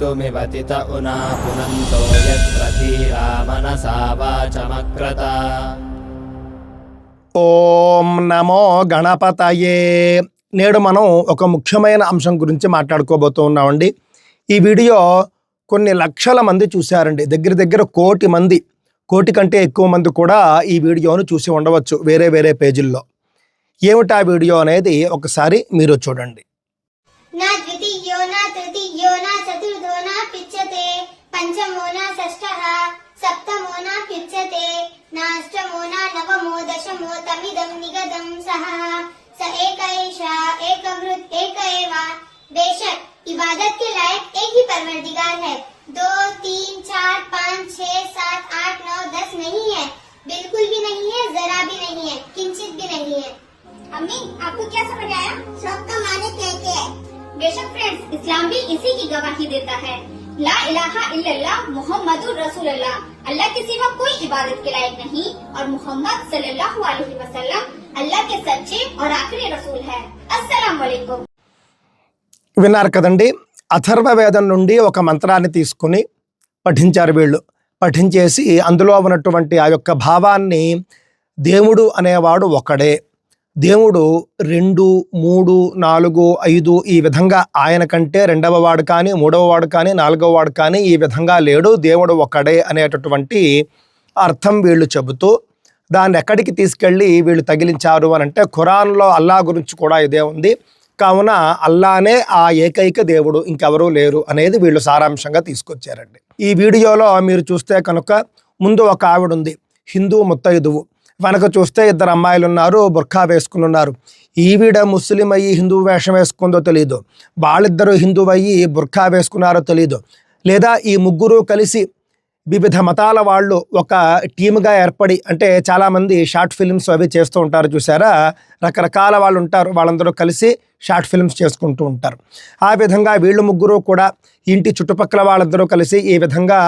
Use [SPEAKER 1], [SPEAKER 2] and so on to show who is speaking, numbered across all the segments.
[SPEAKER 1] मृत्युमिवतित उना पुनन्तो यत्र धीरा मनसा वाचमक्रत
[SPEAKER 2] ఓం నమో గణపతయే నేడు మనం ఒక ముఖ్యమైన అంశం గురించి మాట్లాడుకోబోతూ ఉన్నామండి ఈ వీడియో కొన్ని లక్షల మంది చూశారండి దగ్గర దగ్గర కోటి మంది కోటి కంటే ఎక్కువ మంది కూడా ఈ వీడియోను చూసి ఉండవచ్చు వేరే వేరే పేజీల్లో ఏమిటి ఆ వీడియో అనేది ఒకసారి మీరు చూడండి
[SPEAKER 3] न द्वितीयो न तृतीयो न चतुर्थो न पिच्यते पञ्चमो न षष्ठः सप्तमो न प्युच्यते नाष्टमो न नवमो दशमो तमिदं निगदं सः। स एक एषा एकवृत् एक एव। बेशक इबादत के लायक एक ही परवरदिगार है। दो तीन चार पाँच छह सात आठ नौ दस नहीं है। बिल्कुल भी नहीं है जरा भी नहीं है किंचित भी नहीं है। अम्मी आपको क्या समझ आया? सबका माने बेशक फ्रेंड्स इस्लाम भी इसी की गवाही देता है ला इलाहा इल्लल्लाह मोहम्मदुर रसूलुल्लाह अल्लाह के सिवा कोई इबादत के लायक नहीं और मोहम्मद सल्लल्लाहु अलैहि वसल्लम अल्लाह के सच्चे और आखिरी रसूल है अस्सलाम वालेकुम
[SPEAKER 2] విన్నారు కదండి అథర్వ వేదం నుండి ఒక మంత్రాన్ని తీసుకుని పఠించారు వీళ్ళు పఠించేసి అందులో ఉన్నటువంటి ఆ యొక్క భావాన్ని దేవుడు అనేవాడు ఒకడే దేవుడు రెండు మూడు నాలుగు ఐదు ఈ విధంగా ఆయన కంటే రెండవ వాడు కానీ మూడవ వాడు కానీ నాలుగవ వాడు కానీ ఈ విధంగా లేడు. దేవుడు ఒకడే అనేటటువంటి అర్థం వీళ్ళు చెబుతూ దాన్ని ఎక్కడికి తీసుకెళ్ళి వీళ్ళు తగిలించారు అని అంటే ఖురాన్లో అల్లా గురించి కూడా ఇదే ఉంది. కావున అల్లానే ఆ ఏకైక దేవుడు ఇంకెవరూ లేరు అనేది వీళ్ళు సారాంశంగా తీసుకొచ్చారండి. ఈ వీడియోలో మీరు చూస్తే కనుక ముందు ఒక ఆవిడ ఉంది హిందూ ముత్తైదువు. వెనక చూస్తే ఇద్దరు అమ్మాయిలు ఉన్నారు బుర్ఖా వేసుకుని ఉన్నారు. ఈవిడ ముస్లిం అయ్యి హిందూ వేషం వేసుకుందో తెలియదు వాళ్ళిద్దరూ హిందూ అయ్యి బుర్ఖా వేసుకున్నారో తెలియదు లేదా ఈ ముగ్గురు కలిసి వివిధ మతాల వాళ్ళు ఒక టీమ్గా ఏర్పడి అంటే చాలామంది షార్ట్ ఫిల్మ్స్ అవి చేస్తూ ఉంటారు చూసారా? రకరకాల వాళ్ళు ఉంటారు. వాళ్ళందరూ కలిసి షార్ట్ ఫిల్మ్స్ చేసుకుంటూ ఉంటారు. ఆ విధంగా వీళ్ళు ముగ్గురు కూడా ఇంటి చుట్టుపక్కల వాళ్ళందరూ కలిసి ఈ విధంగా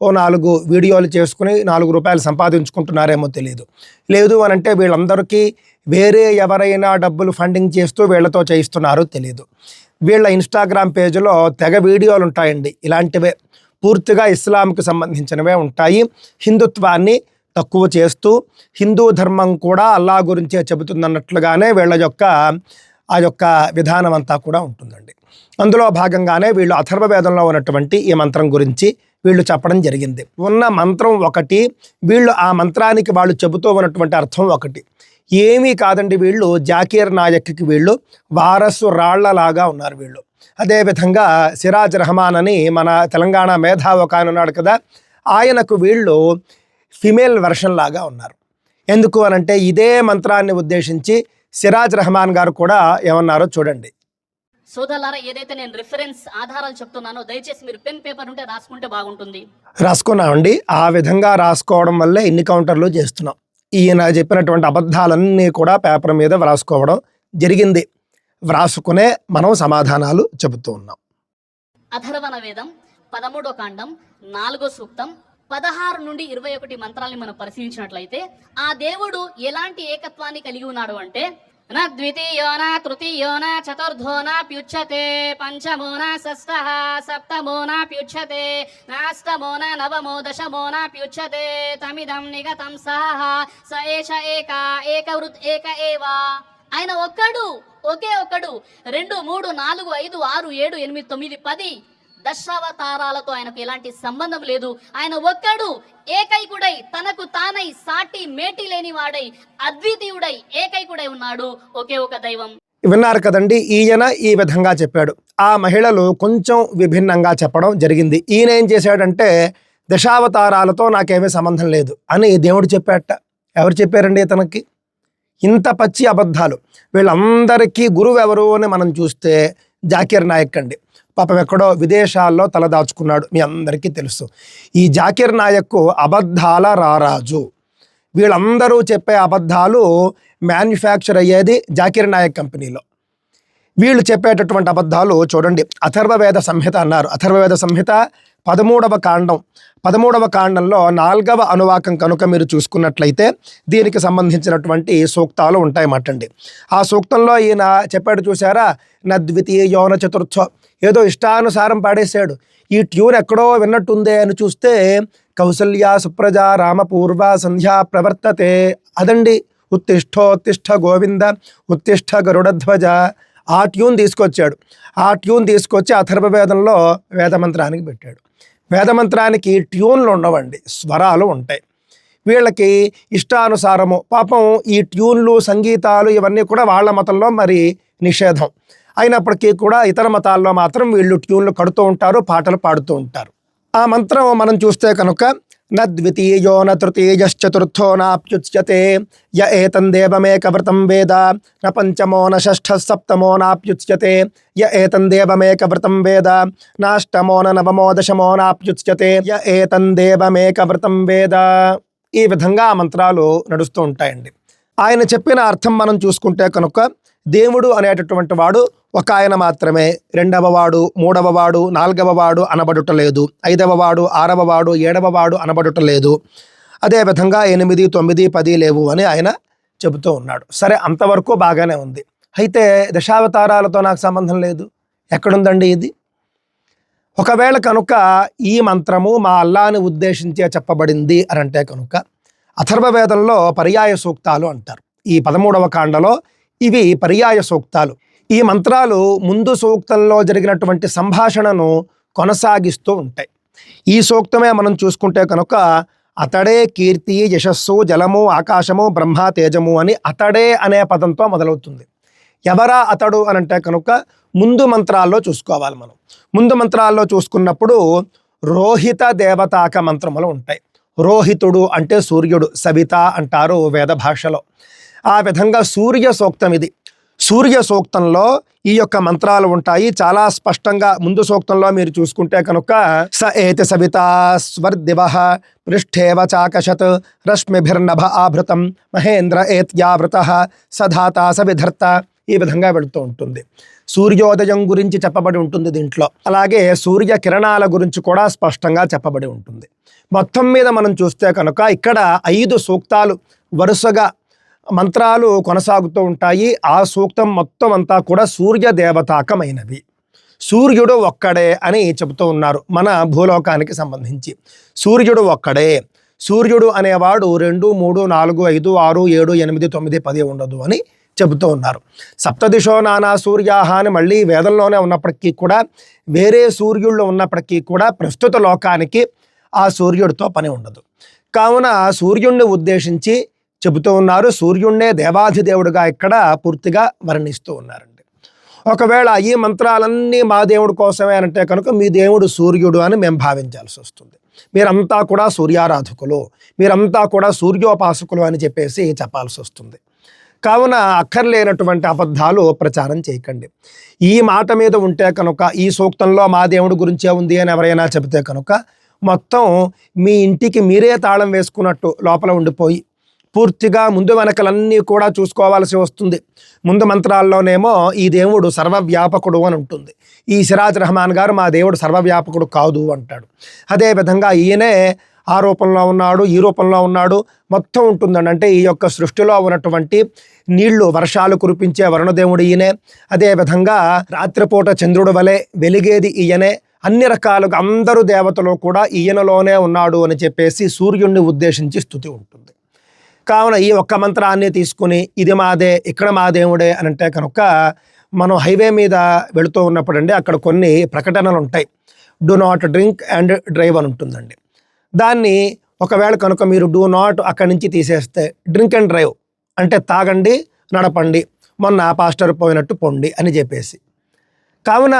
[SPEAKER 2] ఓ నాలుగు వీడియోలు చేసుకుని నాలుగు రూపాయలు సంపాదించుకుంటున్నారేమో తెలియదు లేదు అని అంటే వీళ్ళందరికీ వేరే ఎవరైనా డబ్బులు ఫండింగ్ చేస్తూ వీళ్ళతో చేయిస్తున్నారో తెలియదు వీళ్ళ ఇన్స్టాగ్రామ్ పేజీలో తెగ వీడియోలు ఉంటాయండి. ఇలాంటివే పూర్తిగా ఇస్లాంకి సంబంధించినవే ఉంటాయి. హిందుత్వాన్ని తక్కువ చేస్తూ హిందూ ధర్మం కూడా అల్లా గురించే చెబుతుందన్నట్లుగానే వీళ్ళ యొక్క ఆ యొక్క విధానం అంతా కూడా ఉంటుందండి. అందులో భాగంగానే వీళ్ళు అథర్వ వేదంలో ఉన్నటువంటి ఈ మంత్రం గురించి వీళ్ళు చెప్పడం జరిగింది. ఉన్న మంత్రం ఒకటి వీళ్ళు ఆ మంత్రానికి వాళ్ళు చెబుతూ ఉన్నటువంటి అర్థం ఒకటి. ఏమీ కాదండి వీళ్ళు జాకీర్ నాయక్కి వీళ్ళు వారసు రాళ్ళలాగా ఉన్నారు వీళ్ళు. అదేవిధంగా సిరాజ్ రెహమాన్ అని మన తెలంగాణ మేధావి ఒక ఆయన ఉన్నాడు కదా ఆయనకు వీళ్ళు ఫిమేల్ వెర్షన్ లాగా ఉన్నారు. ఎందుకు అనంటే ఇదే మంత్రాన్ని ఉద్దేశించి సిరాజ్ రెహమాన్ గారు కూడా ఏమన్నారో చూడండి.
[SPEAKER 4] సోదరులారా ఏదైతే నేను రిఫరెన్స్ ఆధారాలు చెప్తున్నానో దయచేసి మీరు పెన్ పేపర్ ఉంటే రాసుకుంటే బాగుంటుంది.
[SPEAKER 2] రాసుకున్నామండి. ఆ విధంగా రాసుకోవడం వల్లే ఇన్ని కౌంటర్లు చేస్తున్నాం. ఈయన చెప్పినటువంటి అబద్ధాలన్నీ కూడా పేపర్ మీద వ్రాసుకోవడం జరిగింది. వ్రాసుకునే మనం సమాధానాలు చెబుతూ ఉన్నాం.
[SPEAKER 4] అథర్వణ వేదం పదమూడో కాండం నాలుగో సూక్తం పదహారు నుండి ఇరవై ఒకటి మంత్రాల్ని మనం పరిశీలించినట్లయితే ఆ దేవుడు ఎలాంటి ఏకత్వాన్ని కలిగి ఉన్నాడు అంటే न द्वितीयो न तृतीयो न चतुर्थो नाप्युच्यते ప్యుచ్యతే न षष्ठः सप्तमो नाप्युच्यते नाष्टमो ప్యుచ్యతే नवमो दशमो नाप्युच्यते तमिदं निगतं ప్యుచ్యతే स एष సహ స ఏష ఏక ఏక ఏవా. ఆయన ఒక్కడు ఒకే ఒక్కడు రెండు మూడు నాలుగు ఐదు ఆరు ఏడు ఎనిమిది తొమ్మిది పది దశావతారాలతో ఆయనకు ఎలాంటి సంబంధం లేదు. ఆయన ఒక్కడు ఏకైకుడై తనకు తానై సాటి మేటి లేని వాడై అద్వితీయుడై ఏకైకుడై ఉన్నాడు. ఒకే ఒక దైవం.
[SPEAKER 2] విన్నారు కదండి ఈయన ఈ విధంగా చెప్పాడు. ఆ మహిళలు కొంచెం విభిన్నంగా చెప్పడం జరిగింది. ఈయన ఏం చేశాడంటే దశావతారాలతో నాకేమీ సంబంధం లేదు అని దేవుడు చెప్పాట ఎవరు చెప్పారండి ఇతనికి? ఇంత పచ్చి అబద్ధాలు. వీళ్ళందరికీ గురువు ఎవరు అని మనం చూస్తే జాకీర్ నాయక్ అండి. పాపం ఎక్కడో విదేశాల్లో తలదాచుకున్నాడు మీ అందరికీ తెలుసు. ఈ జాకీర్ నాయక్ అబద్ధాల రారాజు. వీళ్ళందరూ చెప్పే అబద్ధాలు మ్యానుఫ్యాక్చర్ అయ్యేది జాకీర్ నాయక్ కంపెనీలో. వీళ్ళు చెప్పేటటువంటి అబద్ధాలు చూడండి. అథర్వవేద సంహిత అన్నారు. అథర్వవేద సంహిత పదమూడవ కాండం. పదమూడవ కాండంలో నాలుగవ అనువాకం కనుక మీరు చూసుకున్నట్లయితే దీనికి సంబంధించినటువంటి సూక్తాలు ఉంటాయి మాటండి. ఆ సూక్తంలో ఈయన చెప్పాడు చూసారా నద్వితీయోన చతుర్థో. ఏదో ఇష్టానుసారం పాడేశాడు. ఈ ట్యూన్ ఎక్కడో విన్నట్టుందే అని చూస్తే కౌసల్య సుప్రజ రామపూర్వ సంధ్యా ప్రవర్తతే. అదండి. ఉత్తిష్టోత్తిష్ట గోవింద ఉత్తిష్ట గరుడధ్వజ. ఆ ట్యూన్ తీసుకొచ్చాడు. ఆ ట్యూన్ తీసుకొచ్చి అథర్వవేదంలో వేదమంత్రానికి పెట్టాడు. వేదమంత్రానికి ట్యూన్లు ఉండవండి. స్వరాలు ఉంటాయి. వీళ్ళకి ఇష్టానుసారము. పాపం ఈ ట్యూన్లు సంగీతాలు ఇవన్నీ కూడా వాళ్ళ మతంలో మరి నిషేధం. అయినప్పటికీ కూడా ఇతర మతాల్లో మాత్రం వీళ్ళు ట్యూన్లు కడుతూ ఉంటారు పాటలు పాడుతూ ఉంటారు. ఆ మంత్రం మనం చూస్తే కనుక న ద్వితీయో న తృతీయశ్చతుర్థో నాప్యుచ్యతే. య ఏతందేవమేకవ్రతం వేద. న పంచమో న షష్ఠ సప్తమో నాప్యుచ్యతే. య ఏతందేవమేకవ్రతం వేద. నాష్టమో న నవమో దశమో నాప్యుచ్యతే. య ఏతందేవమేకవ్రతం వేద. ఈ విధంగా ఆ మంత్రాలు నడుస్తూ ఉంటాయండి. ఆయన చెప్పిన అర్థం మనం చూసుకుంటే కనుక దేవుడు అనేటటువంటి వాడు ఒక ఆయన మాత్రమే. రెండవ వాడు మూడవ వాడు నాలుగవ వాడు అనబడుట లేదు. ఐదవ వాడు ఆరవ వాడు ఏడవ వాడు అనబడుట లేదు. అదేవిధంగా ఎనిమిది తొమ్మిది పది లేవు అని ఆయన చెబుతూ ఉన్నాడు. సరే అంతవరకు బాగానే ఉంది. అయితే దశావతారాలతో నాకు సంబంధం లేదు. ఎక్కడుందండి ఇది? ఒకవేళ కనుక ఈ మంత్రము మా అల్లాని ఉద్దేశించే చెప్పబడింది అని అంటే కనుక అథర్వవేదంలో పర్యాయ సూక్తాలు అంటారు. ఈ పదమూడవ కాండలో ఇవి పర్యాయ సూక్తాలు. ఈ మంత్రాలు ముందు సూక్తంలో జరిగినటువంటి సంభాషణను కొనసాగిస్తూ ఉంటాయి. ఈ సూక్తమే మనం చూసుకుంటే కనుక అతడే కీర్తి యశస్సు జలము ఆకాశము బ్రహ్మ తేజము అని అతడే అనే పదంతో మొదలవుతుంది. ఎవరా అతడు అని అంటే కనుక ముందు మంత్రాల్లో చూసుకోవాలి మనం. ముందు మంత్రాల్లో చూసుకున్నప్పుడు రోహిత దేవతాక మంత్రములు ఉంటాయి. రోహితుడు అంటే సూర్యుడు సవిత అంటారు వేద భాషలో. ఆ విధంగా సూర్య సూక్తం ఇది. సూర్య సూక్తంలో ఈ యొక్క మంత్రాలు ఉంటాయి. చాలా స్పష్టంగా ముందు సూక్తంలో మీరు చూసుకుంటే కనుక స ఏతి సవిత స్వర్దివ పృష్ఠేవ చాకషత్ రశ్మిభిర్నభ ఆభృతం మహేంద్ర ఏత్యావృత సధాత సవిధర్త ఈ విధంగా వెళుతూ ఉంటుంది. సూర్యోదయం గురించి చెప్పబడి ఉంటుంది దీంట్లో. అలాగే సూర్య కిరణాల గురించి కూడా స్పష్టంగా చెప్పబడి ఉంటుంది. మొత్తం మీద మనం చూస్తే కనుక ఇక్కడ ఐదు సూక్తాలు వరుసగా మంత్రాలు కొనసాగుతూ ఉంటాయి. ఆ సూక్తం మొత్తం అంతా కూడా సూర్య దేవతాకమైనది సూర్యుడు ఒక్కడే అని చెబుతూ ఉన్నారు మన భూలోకానికి సంబంధించి. సూర్యుడు ఒక్కడే. సూర్యుడు అనేవాడు రెండు మూడు నాలుగు ఐదు ఆరు ఏడు ఎనిమిది తొమ్మిది పది ఉండదు అని చెబుతూ ఉన్నారు. సప్తదిశో నానా సూర్యాహ అని మళ్ళీ వేదంలోనే ఉన్నప్పటికీ కూడా వేరే సూర్యుళ్ళు ఉన్నప్పటికీ కూడా ప్రస్తుత లోకానికి ఆ సూర్యుడితో పని ఉండదు. కావున సూర్యుణ్ణి ఉద్దేశించి చెబుతూ ఉన్నారు. సూర్యుణ్ణే దేవాధిదేవుడుగా ఇక్కడ పూర్తిగా వర్ణిస్తూ ఉన్నారండి. ఒకవేళ ఈ మంత్రాలన్నీ మా దేవుడి కోసమే అంటే కనుక మీ దేవుడు సూర్యుడు అని మేము భావించాల్సి వస్తుంది. మీరంతా కూడా సూర్యారాధకులు. మీరంతా కూడా సూర్యోపాసకులు అని చెప్పేసి చెప్పాల్సి వస్తుంది. కావున అక్కర్లేనటువంటి అబద్ధాలు ప్రచారం చేయకండి. ఈ మాట మీద ఉంటే కనుక ఈ సూక్తంలో మా దేవుడి గురించే ఉంది అని ఎవరైనా చెబితే కనుక మొత్తం మీ ఇంటికి మీరే తాళం వేసుకున్నట్టు లోపల ఉండిపోయి పూర్తిగా ముందు వెనకలన్నీ కూడా చూసుకోవాల్సి వస్తుంది. ముందు మంత్రాల్లోనేమో ఈ దేవుడు సర్వవ్యాపకుడు అని ఉంటుంది. ఈ సిరాజ్ రహమాన్ గారు మా దేవుడు సర్వవ్యాపకుడు కాదు అంటాడు. అదేవిధంగా ఈయనే ఆ రూపంలో ఉన్నాడు ఈ రూపంలో ఉన్నాడు మొత్తం ఉంటుందండి. అంటే ఈ యొక్క సృష్టిలో ఉన్నటువంటి నీళ్ళు వర్షాలు కురిపించే వరుణదేవుడు ఈయనే. అదేవిధంగా రాత్రిపూట చంద్రుడు వలె వెలిగేది ఈయనే. అన్ని రకాలుగా అందరూ దేవతలు కూడా ఈయనలోనే ఉన్నాడు అని చెప్పేసి సూర్యుణ్ణి ఉద్దేశించి స్థుతి ఉంటుంది. కావున ఈ ఒక్క మంత్రాన్ని తీసుకుని ఇది మాదే ఇక్కడ మా దేవుడే అని అంటే కనుక మనం హైవే మీద వెళుతూ ఉన్నప్పుడు అండి అక్కడ కొన్ని ప్రకటనలు ఉంటాయి do not drink and drive అని ఉంటుందండి. దాన్ని ఒకవేళ కనుక మీరు డూ నాట్ అక్కడి నుంచి తీసేస్తే డ్రింక్ అండ్ డ్రైవ్ అంటే తాగండి నడపండి మొన్న పాస్టర్ పోయినట్టు పొండి అని చెప్పేసి. కావున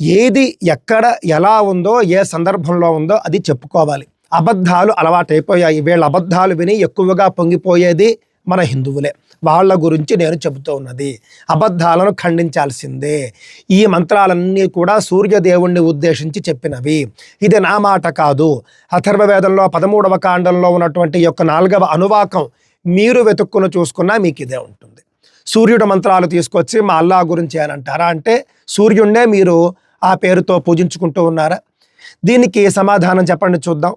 [SPEAKER 2] ఏది ఎక్కడ ఎలా ఉందో ఏ సందర్భంలో ఉందో అది చెప్పుకోవాలి. అబద్ధాలు అలవాటైపోయాయి. వీళ్ళ అబద్ధాలు విని ఎక్కువగా పొంగిపోయేది మన హిందువులే. వాళ్ళ గురించి నేను చెబుతూ ఉన్నది. అబద్ధాలను ఖండించాల్సిందే. ఈ మంత్రాలన్నీ కూడా సూర్యదేవుణ్ణి ఉద్దేశించి చెప్పినవి. ఇది నా మాట కాదు. అథర్వవేదంలో పదమూడవ కాండంలో ఉన్నటువంటి యొక్క నాలుగవ అనువాకం మీరు వెతుక్కుని చూసుకున్నా మీకు ఇదే ఉంటుంది. సూర్యుడు మంత్రాలు తీసుకొచ్చి మా అల్లా గురించి అని అంటారా అంటే సూర్యుడినే మీరు ఆ పేరుతో పూజించుకుంటూ ఉన్నారా? దీనికి సమాధానం చెప్పండి చూద్దాం.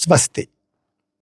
[SPEAKER 2] 済ませて